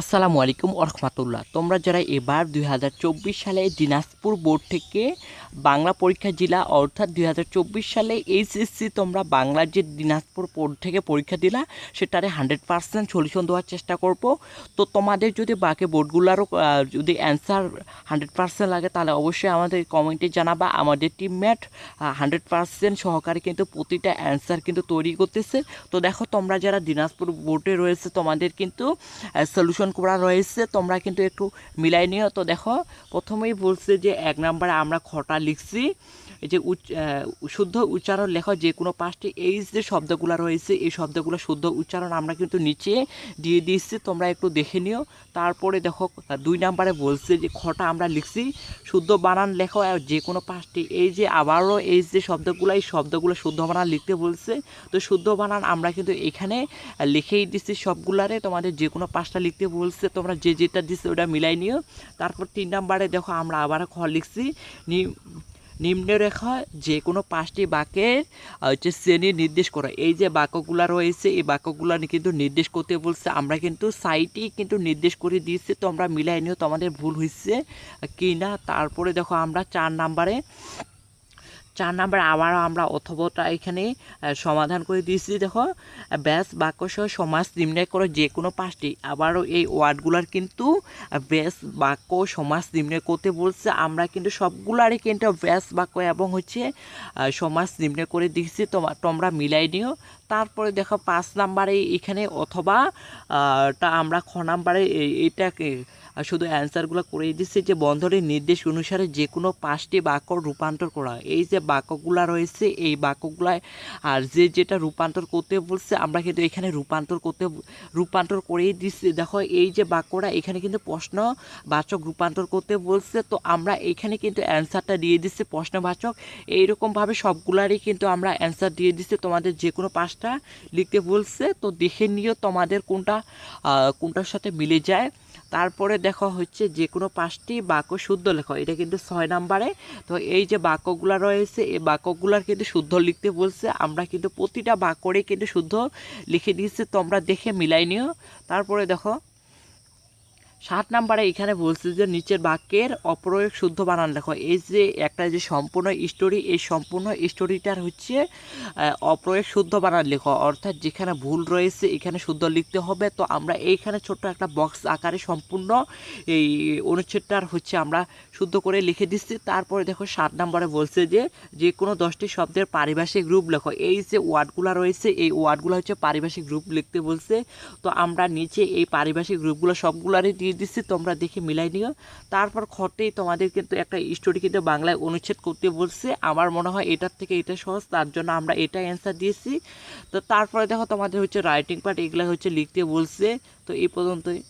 আসসালামু আলাইকুম ওরহমাতুল্লাহ তোমরা যারা এবার দুই হাজার চব্বিশ সালে দিনাজপুর বোর্ড থেকে বাংলা পরীক্ষা জেলা অর্থাৎ দুই হাজার চব্বিশ সালে এইচএসসি তোমরা বাংলার যে দিনাজপুর বোর্ড থেকে পরীক্ষা দিলা, সেটারে হান্ড্রেড পার্সেন্ট সলিউশন দেওয়ার চেষ্টা করব। তো তোমাদের যদি বাকি বোর্ডগুলোরও যদি অ্যান্সার হান্ড্রেড পার্সেন্ট লাগে, তাহলে অবশ্যই আমাদের কমেন্টে জানাবা। আমাদের টিমমেট হান্ড্রেড পার্সেন্ট সহকারে কিন্তু প্রতিটা অ্যান্সার কিন্তু তৈরি করতেছে। তো দেখো, তোমরা যারা দিনাজপুর বোর্ডে রয়েছে, তোমাদের কিন্তু সলিউশন করা রয়েছে, তোমরা কিন্তু একটু মিলাই নিও। তো দেখো, প্রথমেই বলছে যে এক নাম্বারে আমরা খটা লিখছি। যে উচ- শুদ্ধ উচ্চারণ লেখো যে কোনো পাঁচটি এই যে শব্দগুলো রয়েছে, এই শব্দগুলো শুদ্ধ উচ্চারণ আমরা কিন্তু নিচে দিয়ে দিচ্ছি তোমরা একটু দেখে নিও। তারপরে দেখো দুই নাম্বারে বলছে যে খটা আমরা লিখছি, শুদ্ধ বানান লেখো যে কোনো পাঁচটি এই যে আবারও এই যে শব্দগুলো, এই শব্দগুলো শুদ্ধ বানান লিখতে বলছে। তো শুদ্ধ বানান আমরা কিন্তু এখানে লিখেই দিচ্ছি সবগুলারে, তোমাদের যে কোনো পাঁচটা লিখতে বলছে, তোমরা যে যেটা দিচ্ছে ওটা মিলাই নিও। তারপর তিন নাম্বারে দেখো, আমরা আবার খ লিখছি, নি- নিম্নরেখা যে কোনো পাঁচটি বাক্যের হচ্ছে শ্রেণি নির্দেশ করা। এই যে বাক্যগুলো রয়েছে, এই বাক্যগুলো কিন্তু নির্দেশ করতে বলছে। আমরা কিন্তু সাইটেই কিন্তু নির্দেশ করে দিয়েছি তো আমরা মিলাই নিও, তোমাদের ভুল হয়েছে কি না তারপরে দেখো আমরা চার নাম্বারে চার নাম্বার আবারও আমরা অথবটা এখানে সমাধান করে দিয়েছি, দেখো। ব্যাস বাক্য সহ সমাজ নির্ণয় করে যে কোনো পাঁচটি। আবারও এই ওয়ার্ডগুলার কিন্তু ব্যাস, বাক্য সমাজ নির্ণয় করতে বলছে। আমরা কিন্তু সবগুলারই কিন্তু ব্যাস, বাক্য এবং হচ্ছে সমাজ নির্ণয় করে দিয়েছি। তোমার তোমরা মিলাই নিও। তারপরে দেখো, পাঁচ নাম্বারে এখানে অথবা টা আমরা খ নাম্বারে এইটাকে শুধু অ্যান্সারগুলো করে দিচ্ছে যে বন্ধনের নির্দেশ অনুসারে যে কোনো পাঁচটি বাক্য রূপান্তর করা এই যে বাক্যগুলা রয়েছে, এই বাক্যগুলায়, আর যে যেটা রূপান্তর করতে বলছে, আমরা কিন্তু এখানে রূপান্তর করতে, রূপান্তর করেই দিচ্ছি। দেখো, এই যে বাক্যটা, এখানে কিন্তু প্রশ্ন বাচক রূপান্তর করতে বলছে, তো আমরা এখানে কিন্তু অ্যান্সারটা দিয়ে দিচ্ছি প্রশ্নবাচক। এইরকমভাবে সবগুলারই কিন্তু আমরা অ্যান্সার দিয়ে দিচ্ছি, তোমাদের যে কোনো পাঁচটা লিখতে বলছে, তো দেখে নিও তোমাদের কোনটা কোনটার সাথে মিলে যায়। তারপরে দেখো হচ্ছে যে কোনো পাঁচটি বাক্য শুদ্ধ লেখো, এটা কিন্তু ছয় নাম্বারে। তো এই যে বাক্যগুলো রয়েছে এই বাক্যগুলোর কিন্তু শুদ্ধ লিখতে বলছে। আমরা কিন্তু প্রতিটা বাক্যরে কিন্তু শুদ্ধ লিখে দিয়েছে, তোমরা দেখে মিলাই নিও। তারপরে দেখো সাত নাম্বারে এখানে বলছে যে, নিচের বাক্যের অপ্রয়োগ শুদ্ধ বানান লেখো। এই যে, একটা যে সম্পূর্ণ স্টোরি এই সম্পূর্ণ স্টোরিটার হচ্ছে অপ্রয়োগ শুদ্ধ বানান লেখো। অর্থাৎ যেখানে ভুল রয়েছে, এখানে শুদ্ধ লিখতে হবে। তো আমরা এইখানে ছোট্ট একটা বক্স আকারে সম্পূর্ণ এই অনুচ্ছেদটার হচ্ছে আমরা শুদ্ধ করে লিখে দিচ্ছি। তারপরে দেখো সাত নম্বরে বলছে যে যে কোনো দশটি শব্দের পারিভাষিক রূপ লেখো। এই যে ওয়ার্ডগুলো রয়েছে, এই ওয়ার্ডগুলো হচ্ছে পারিভাষিক রূপ লিখতে বলছে। তো আমরা নিচে এই পারিভাষিক রূপগুলো সবগুলারই দিয়ে দিচ্ছি, তোমরা দেখে মিলাই নিও। তারপর খটেই তোমাদের কিন্তু একটা স্টোরি কিন্তু বাংলায় অনুচ্ছেদ করতে বলছে। আমার মনে হয় এটার থেকে এটা সহজ, তার জন্য আমরা এটা অ্যান্সার দিয়েছি। তো তারপরে দেখো তোমাদের হচ্ছে রাইটিং পার্ট এগুলো হচ্ছে লিখতে বলছে। তো এই পর্যন্তই।